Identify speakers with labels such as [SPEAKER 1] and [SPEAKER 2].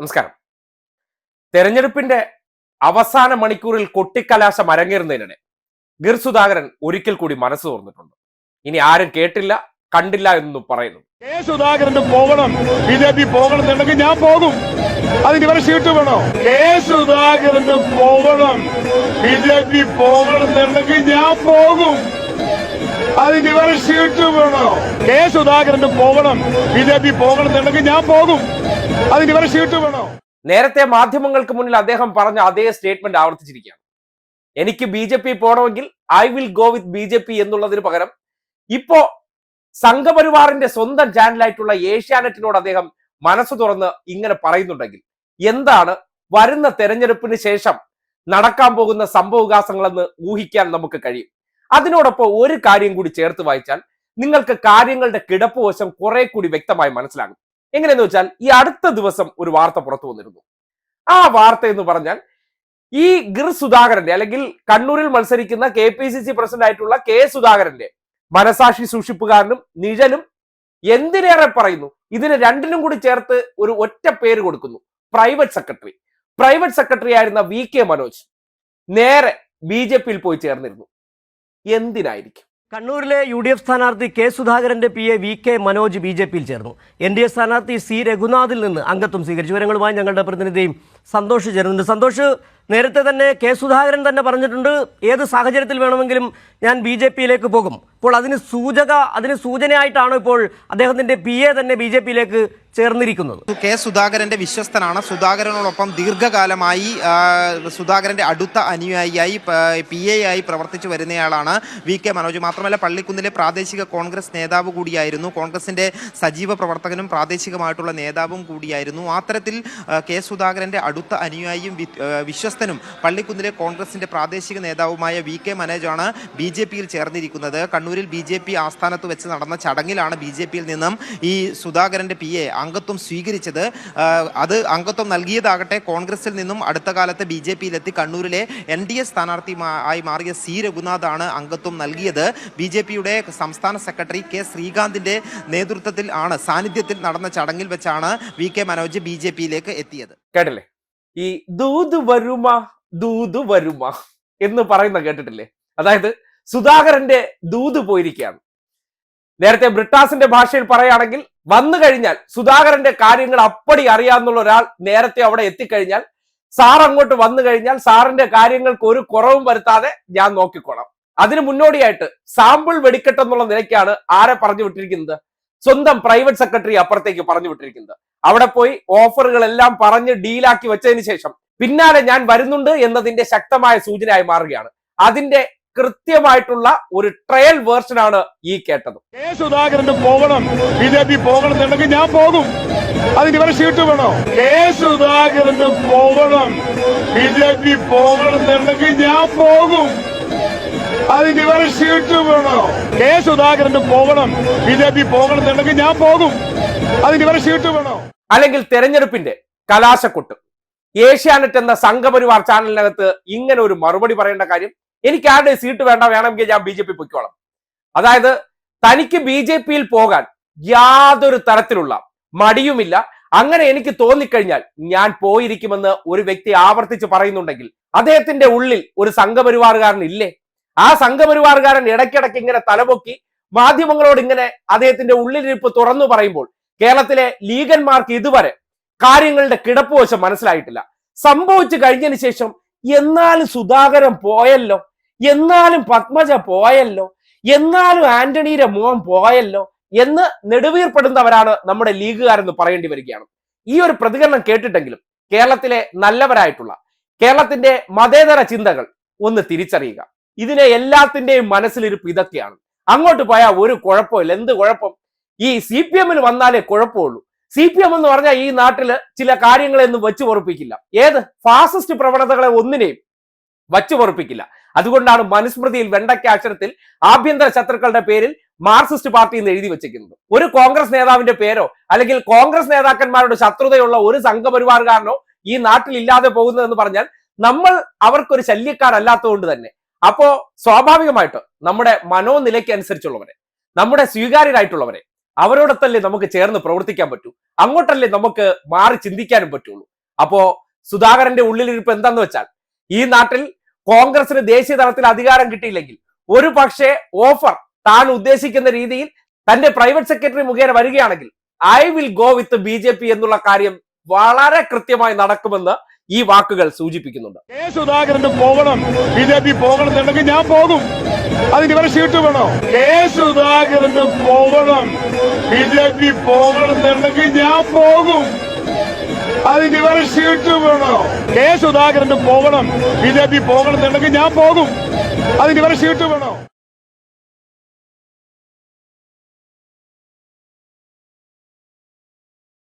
[SPEAKER 1] നമസ്കാരം. തെരഞ്ഞെടുപ്പിന്റെ അവസാന മണിക്കൂറിൽ കൊട്ടിക്കലാശം അരങ്ങേറുന്നതിനെ ഗിർ സുധാകരൻ ഒരിക്കൽ കൂടി മനസ്സ് തുറന്നിട്ടുണ്ട്. ഇനി ആരും കേട്ടില്ല കണ്ടില്ല എന്നും പറയുന്നു.
[SPEAKER 2] കെ സുധാകരന് പോകണം. ബി ജെ പി പോകണം ഞാൻ പോകും. അതിന് ഇവരെ സീറ്റ് വേണോ? കെ സുധാകരന് പോകണം. ബി ജെ പി പോകണം ഞാൻ പോകും. അതിന് ഇവരെ സീറ്റ് വേണോ? കെ സുധാകരന് പോകണം. ബി ജെ പി പോകണം ഞാൻ പോകും.
[SPEAKER 1] നേരത്തെ മാധ്യമങ്ങൾക്ക് മുന്നിൽ അദ്ദേഹം പറഞ്ഞ അതേ സ്റ്റേറ്റ്മെന്റ് ആവർത്തിച്ചിരിക്കുകയാണ്. എനിക്ക് ബി ജെ പി പോകണമെങ്കിൽ I will go with B J P എന്നുള്ളതിന് പകരം ഇപ്പോ സംഘപരിവാറിന്റെ സ്വന്തം ചാനലായിട്ടുള്ള ഏഷ്യാനെറ്റിനോട് അദ്ദേഹം മനസ്സ് തുറന്ന് ഇങ്ങനെ പറയുന്നുണ്ടെങ്കിൽ എന്താണ് വരുന്ന തെരഞ്ഞെടുപ്പിന് ശേഷം നടക്കാൻ പോകുന്ന സംഭവവികാസങ്ങളെന്ന് ഊഹിക്കാൻ നമുക്ക് കഴിയും. അതിനോടൊപ്പം ഒരു കാര്യം കൂടി ചേർത്ത് വായിച്ചാൽ നിങ്ങൾക്ക് കാര്യങ്ങളുടെ കിടപ്പ് വശം കുറെ കൂടി വ്യക്തമായി മനസ്സിലാകും. എങ്ങനെയെന്ന് വെച്ചാൽ ഈ അടുത്ത ദിവസം ഒരു വാർത്ത പുറത്തു വന്നിരുന്നു. ആ വാർത്ത എന്ന് പറഞ്ഞാൽ ഈ ഗിർ സുധാകരന്റെ അല്ലെങ്കിൽ കണ്ണൂരിൽ മത്സരിക്കുന്ന K P C C president ആയിട്ടുള്ള കെ സുധാകരന്റെ മനസാക്ഷി സൂക്ഷിപ്പുകാരനും നിഴലും എന്തിനേറെ പറയുന്നു? ഇതിന് രണ്ടിനും കൂടി ചേർത്ത് ഒരു ഒറ്റ പേര് കൊടുക്കുന്നു. Private secretary. പ്രൈവറ്റ് സെക്രട്ടറി ആയിരുന്ന വി കെ മനോജ് നേരെ ബി ജെ പിയിൽ പോയി ചേർന്നിരുന്നു. എന്തിനായിരിക്കും?
[SPEAKER 3] കണ്ണൂരിലെ യു ഡി എഫ് സ്ഥാനാർത്ഥി കെ സുധാകരന്റെ P A V K Manoj B J പിയിൽ ചേർന്നു. എൻ ഡി എ സ്ഥാനാർത്ഥി സി രഘുനാഥിൽ നിന്ന് അംഗത്വം സ്വീകരിച്ചു. വിവരങ്ങളുമായി ഞങ്ങളുടെ പ്രതിനിധിയും സന്തോഷ് ചേരുന്നുണ്ട്. സന്തോഷ് നേരത്തെ തന്നെ കെ സുധാകരൻ തന്നെ പറഞ്ഞിട്ടുണ്ട് ഏത് സാഹചര്യത്തിൽ വേണമെങ്കിലും ഞാൻ ബി ജെ പിയിലേക്ക് പോകും. അപ്പോൾ അതിന് സൂചക അതിന് സൂചനയായിട്ടാണ് ഇപ്പോൾ അദ്ദേഹത്തിന്റെ പി എ തന്നെ ബി ജെ പിയിലേക്ക് ചേർന്നിരിക്കുന്നത്.
[SPEAKER 4] കെ സുധാകരന്റെ വിശ്വസ്തനാണ്. സുധാകരനോടൊപ്പം ദീർഘകാലമായി സുധാകരന്റെ അടുത്ത അനുയായിയായി പി എ ആയി പ്രവർത്തിച്ചു വരുന്നയാളാണ് വി കെ മനോജ്. മാത്രമല്ല പള്ളിക്കുന്നിലെ പ്രാദേശിക കോൺഗ്രസ് നേതാവ് കൂടിയായിരുന്നു. കോൺഗ്രസിന്റെ സജീവ പ്രവർത്തകനും പ്രാദേശികമായിട്ടുള്ള നേതാവും കൂടിയായിരുന്നു. അത്തരത്തിൽ കെ സുധാകരന്റെ അടുത്ത അനുയായിയും വിശ്വസ്തനും പള്ളിക്കുന്നിലെ കോൺഗ്രസിന്റെ പ്രാദേശിക നേതാവുമായ വി കെ ആണ് ബി ജെ പിയിൽ ചേർന്നിരിക്കുന്നത്. കണ്ണൂരിൽ ബി ജെ പി ആസ്ഥാനത്ത് വെച്ച് നടന്ന ചടങ്ങിലാണ് ബി ജെ പിയിൽ നിന്നും ഈ സുധാകരന്റെ പി എ അംഗത്വം സ്വീകരിച്ചത്. അത് അംഗത്വം നൽകിയതാകട്ടെ കോൺഗ്രസിൽ നിന്നും അടുത്ത കാലത്ത് ബി ജെ പിയിലെത്തി കണ്ണൂരിലെ എൻ ഡി എ സ്ഥാനാർത്ഥി ആയി മാറിയ സി രഘുനാഥാണ് അംഗത്വം നൽകിയത്. ബി ജെ പിയുടെ സംസ്ഥാന സെക്രട്ടറി കെ ശ്രീകാന്തിന്റെ നേതൃത്വത്തിൽ ആണ് സാന്നിധ്യത്തിൽ നടന്ന ചടങ്ങിൽ വെച്ചാണ് V K Manoj B J പിയിലേക്ക് എത്തിയത്.
[SPEAKER 1] കേട്ടില്ലേ? ഈ ദൂത് വരുമ ദൂത് വരുമ എന്ന് പറയുന്ന കേട്ടിട്ടില്ലേ? അതായത് സുധാകരന്റെ ദൂത് പോയിരിക്കുകയാണ്. നേരത്തെ ബ്രിട്ടാസിന്റെ ഭാഷയിൽ പറയുകയാണെങ്കിൽ വന്നു കഴിഞ്ഞാൽ സുധാകരന്റെ കാര്യങ്ങൾ അപ്പടി അറിയാവുന്ന ഒരാൾ നേരത്തെ അവിടെ എത്തിക്കഴിഞ്ഞാൽ സാർ അങ്ങോട്ട് വന്നു കഴിഞ്ഞാൽ സാറിന്റെ കാര്യങ്ങൾക്ക് ഒരു കുറവും വരുത്താതെ ഞാൻ നോക്കിക്കോളാം. അതിന് മുന്നോടിയായിട്ട് സാമ്പിൾ വെടിക്കെട്ട് എന്നുള്ള നിലയ്ക്കാണ് ആരെ പറഞ്ഞു വിട്ടിരിക്കുന്നത്? സ്വന്തം പ്രൈവറ്റ് സെക്രട്ടറി അപ്പുറത്തേക്ക് പറഞ്ഞു വിട്ടിരിക്കുന്നത്. അവിടെ പോയി ഓഫറുകളെല്ലാം പറഞ്ഞ് ഡീലാക്കി വെച്ചതിന് ശേഷം പിന്നാലെ ഞാൻ വരുന്നുണ്ട് എന്നതിന്റെ ശക്തമായ സൂചനയായി മാറുകയാണ്. അതിന്റെ കൃത്യമായിട്ടുള്ള ഒരു ട്രയൽ വേർഷൻ ആണ് ഈ കേട്ടത്.
[SPEAKER 2] കെ സുധാകരന് പോകണം. ബി ജെ പി പോകണം എന്നുണ്ടെങ്കിൽ ഞാൻ പോകും. അതിന് ഇവരെ സീറ്റ് വേണോ? കെ സുധാകരന് പോകണം. ബി ജെ പി പോകണം എന്നുണ്ടെങ്കിൽ ഞാൻ പോകും. അതിന് ഇവരെ സീറ്റ് വേണോ? കെ സുധാകരന് പോകണം. ബി ജെ പി പോകണം എന്നുണ്ടെങ്കിൽ ഞാൻ പോകും. അതിന് ഇവരെ സീറ്റ് വേണോ?
[SPEAKER 1] അല്ലെങ്കിൽ തെരഞ്ഞെടുപ്പിന്റെ കലാശക്കൊട്ട്. ഏഷ്യാനെറ്റ് എന്ന സംഘപരിവാർ ചാനലിനകത്ത് ഇങ്ങനെ ഒരു മറുപടി പറയേണ്ട കാര്യം എനിക്ക് ആരുടെ സീറ്റ് വേണ്ട വേണമെങ്കിൽ ഞാൻ ബി ജെ പി പൊയ്ക്കോളാം. അതായത് തനിക്ക് ബി ജെ പിയിൽ പോകാൻ യാതൊരു തരത്തിലുള്ള മടിയുമില്ല. അങ്ങനെ എനിക്ക് തോന്നിക്കഴിഞ്ഞാൽ ഞാൻ പോയിരിക്കുമെന്ന് ഒരു വ്യക്തി ആവർത്തിച്ച് പറയുന്നുണ്ടെങ്കിൽ അദ്ദേഹത്തിന്റെ ഉള്ളിൽ ഒരു സംഘപരിവാറുകാരൻ ഇല്ലേ? ആ സംഘപരിവാറുകാരൻ ഇടയ്ക്കിടയ്ക്ക് ഇങ്ങനെ തലപൊക്കി മാധ്യമങ്ങളോട് ഇങ്ങനെ അദ്ദേഹത്തിന്റെ ഉള്ളിലിരിപ്പ് തുറന്നു പറയുമ്പോൾ കേരളത്തിലെ ലീഗന്മാർക്ക് ഇതുവരെ കാര്യങ്ങളുടെ കിടപ്പുവശം മനസ്സിലായിട്ടില്ല. സംഭവിച്ചു കഴിഞ്ഞതിന് ശേഷം എന്നാലും സുധാകരൻ പോയല്ലോ? എന്നാലും പത്മജ പോയല്ലോ? എന്നാലും ആന്റണിയുടെ മോൻ പോയല്ലോ? എന്ന് നെടുവീർപ്പെടുന്നവരാണ് നമ്മുടെ ലീഗുകാരെന്ന് പറയേണ്ടി വരികയാണ്. ഈ ഒരു പ്രതികരണം കേട്ടിട്ടെങ്കിലും കേരളത്തിലെ നല്ലവരായിട്ടുള്ള കേരളത്തിന്റെ മതേതര ചിന്തകൾ ഒന്ന് തിരിച്ചറിയുക. ഇതിനെ എല്ലാത്തിന്റെയും മനസ്സിലിരുപ്പ് ഇതൊക്കെയാണ്. അങ്ങോട്ട് പോയാൽ ഒരു കുഴപ്പമില്ല. എന്ത് കുഴപ്പം? ഈ സി പി എമ്മിൽ വന്നാലേ കുഴപ്പമുള്ളൂ. സി പി എം എന്ന് പറഞ്ഞാൽ ഈ നാട്ടിൽ ചില കാര്യങ്ങളെയൊന്നും വെച്ചു ഉറപ്പിക്കില്ല ഏത്? ഫാസിസ്റ്റ് പ്രവണതകളെ ഒന്നിനെയും വച്ചു പൊറപ്പിക്കില്ല അതുകൊണ്ടാണ് മനുസ്മൃതിയിൽ വെണ്ടയ്ക്ക അക്ഷരത്തിൽ ആഭ്യന്തര ശത്രുക്കളുടെ പേരിൽ മാർക്സിസ്റ്റ് പാർട്ടി എന്ന് എഴുതി വെച്ചിരിക്കുന്നത്. ഒരു കോൺഗ്രസ് നേതാവിന്റെ പേരോ അല്ലെങ്കിൽ കോൺഗ്രസ് നേതാക്കന്മാരുടെ ശത്രുതയുള്ള ഒരു സംഘപരിവാറുകാരനോ ഈ നാട്ടിൽ ഇല്ലാതെ പോകുന്നതെന്ന് പറഞ്ഞാൽ നമ്മൾ അവർക്കൊരു ശല്യക്കാരല്ലാത്തതുകൊണ്ട് തന്നെ. അപ്പോ സ്വാഭാവികമായിട്ട് നമ്മുടെ മനോനിലയ്ക്ക് അനുസരിച്ചുള്ളവരെ നമ്മുടെ സ്വീകാര്യരായിട്ടുള്ളവരെ അവരോടത്തല്ലേ നമുക്ക് ചേർന്ന് പ്രവർത്തിക്കാൻ പറ്റൂ. അങ്ങോട്ടല്ലേ നമുക്ക് മാറി ചിന്തിക്കാനും പറ്റുള്ളൂ. അപ്പോ സുധാകരന്റെ ഉള്ളിലിരിപ്പ് എന്താന്ന് വെച്ചാൽ ഈ നാട്ടിൽ കോൺഗ്രസിന് ദേശീയ തലത്തിൽ അധികാരം കിട്ടിയില്ലെങ്കിൽ ഒരു പക്ഷേ ഓഫർ താൻ ഉദ്ദേശിക്കുന്ന രീതിയിൽ തന്റെ പ്രൈവറ്റ് സെക്രട്ടറി മുഖേന വരികയാണെങ്കിൽ I will go with B J P എന്നുള്ള കാര്യം വളരെ കൃത്യമായി നടക്കുമെന്ന് ഈ വാക്കുകൾ സൂചിപ്പിക്കുന്നുണ്ട്.
[SPEAKER 2] കെ സുധാകരന് പോകണം ബി ജെ പി പോകണം എന്നുണ്ടെങ്കിൽ ഞാൻ പോകും. അതിന് ഇവരെ ഷീട്ട് വേണോ? കെ സുധാകരന് പോകണം ബി ജെ പി പോകണം എന്നുണ്ടെങ്കിൽ ഞാൻ പോകും. അതിന് ഇവരെ ഷീറ്റ് വേണോ? കെ സുധാകരന് പോകണം. ബി ജെ പി പോകണം എന്നുണ്ടെങ്കിൽ ഞാൻ പോകും. അതിന് ഇവരെ ഷീറ്റ് വേണോ?